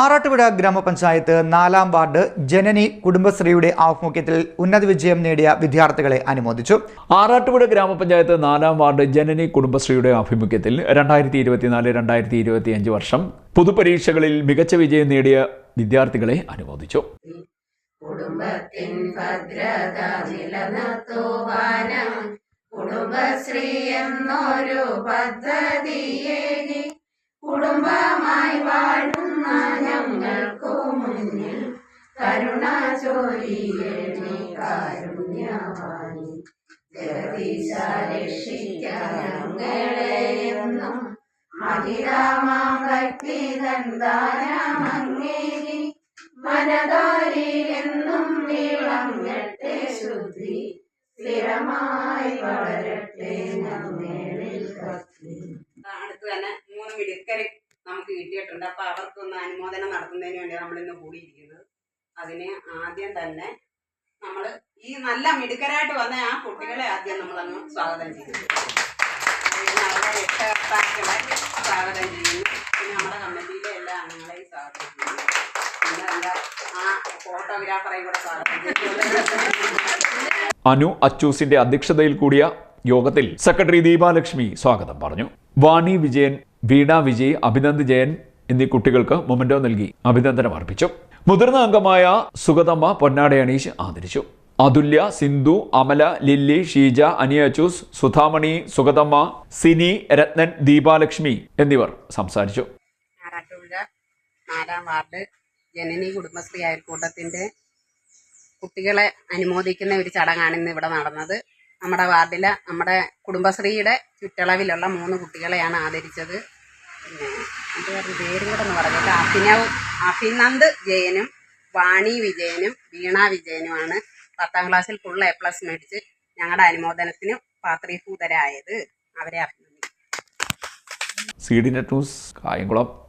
ആറാട്ടുപുഴ ഗ്രാമപഞ്ചായത്ത് നാലാം വാർഡ് ജനനി കുടുംബശ്രീയുടെ ആഭിമുഖ്യത്തിൽ ഉന്നത വിജയം നേടിയ വിദ്യാർത്ഥികളെ അനുമോദിച്ചു. ആറാട്ടുപുഴ ഗ്രാമപഞ്ചായത്ത് നാലാം വാർഡ് ജനനി കുടുംബശ്രീയുടെ ആഭിമുഖ്യത്തിൽ രണ്ടായിരത്തി ഇരുപത്തിനാല് രണ്ടായിരത്തി ഇരുപത്തി അഞ്ച് വർഷം പൊതുപരീക്ഷകളിൽ മികച്ച വിജയം നേടിയ വിദ്യാർത്ഥികളെ അനുമോദിച്ചു. കുടുംബത്തിൻ ഭദ്രത നിലനിർത്തുവാനും കുടുംബശ്രീ എന്നൊരു പദ്ധതിയേകി കുടുംബമായി വാഴുന്ന കരുണ ചൊരിയണി കാരുണ്യവാണി ജഗദീശ രക്ഷിക്കാൻ ഞങ്ങളെ എന്നും മഹിതാമാം ഭക്തിതൻ ദാനമങ്ങേരി മനതാരിലെന്നും വിളങ്ങട്ടെ ശുദ്ധി സ്ഥിരമായി വളരട്ടെ ഞങ്ങളിൽ ഭക്തി അടുത്ത് തന്നെ മൂന്ന് മിടുക്കര് നമുക്ക് കിട്ടിയിട്ടുണ്ട്. അപ്പൊ അവർക്കൊന്ന് അനുമോദനം നടത്തുന്നതിന് വേണ്ടി നമ്മൾ ഇന്ന് കൂടിയിരിക്കുന്നത്. അതിന് ആദ്യം തന്നെ നമ്മൾ ഈ നല്ല മിടുക്കരായിട്ട് വന്ന ആ കുട്ടികളെ ആദ്യം നമ്മളങ്ങ് സ്വാഗതം ചെയ്യുന്നു. സ്വാഗതം ചെയ്യുന്നു. പിന്നെ നമ്മുടെ കമ്മിറ്റിയിലെ എല്ലാ അംഗങ്ങളെയും സ്വാഗതം ചെയ്യുന്നു. പിന്നെ ആ ഫോട്ടോഗ്രാഫറെയും കൂടെ സ്വാഗതം അനു അച്ചൂസിന്റെ അധ്യക്ഷതയിൽ കൂടിയ യോഗത്തിൽ സെക്രട്ടറി ദീപാലക്ഷ്മി സ്വാഗതം പറഞ്ഞു. വാണി വിജയൻ വീണ വിജയ് അഭിനന്ദ് ജയൻ എന്നീ കുട്ടികൾക്ക് മൊമെന്റോ നൽകി അഭിനന്ദനം അർപ്പിച്ചു. മുതിർന്ന അംഗമായ സുഗതമ്മ പൊന്നാട അണീഷ് ആദരിച്ചു. അതുല്യ സിന്ധു അമല ലില്ലി ഷീജ അനിയാചൂസ് അച്ചൂസ് സുധാമണി സുഗതമ്മ സിനി രത്നൻ ദീപാലക്ഷ്മി എന്നിവർ സംസാരിച്ചു. നാലാം വാർഡ് ജനനി കുടുംബശ്രീ അയൽക്കൂട്ടത്തിന്റെ കുട്ടികളെ അനുമോദിക്കുന്ന ഒരു ചടങ്ങാണ് ഇന്ന് ഇവിടെ നടന്നത്. നമ്മുടെ വാർഡിലെ നമ്മുടെ കുടുംബശ്രീയുടെ ചുറ്റളവിലുള്ള മൂന്ന് കുട്ടികളെയാണ് ആദരിച്ചത്. പേര് പേരും കൂടെ ഒന്ന് പറഞ്ഞിട്ട് അഭിനവ് അഭിനന്ദ് ജയനും വാണി വിജയനും വീണ വിജയനുമാണ് പത്താം ക്ലാസ്സിൽ ഫുൾ എ പ്ലസ് മേടിച്ച് ഞങ്ങളുടെ അനുമോദനത്തിന് പാത്രീഭൂതരായത്. അവരെ അഭിനന്ദിക്കും C D net news Kayamkulam.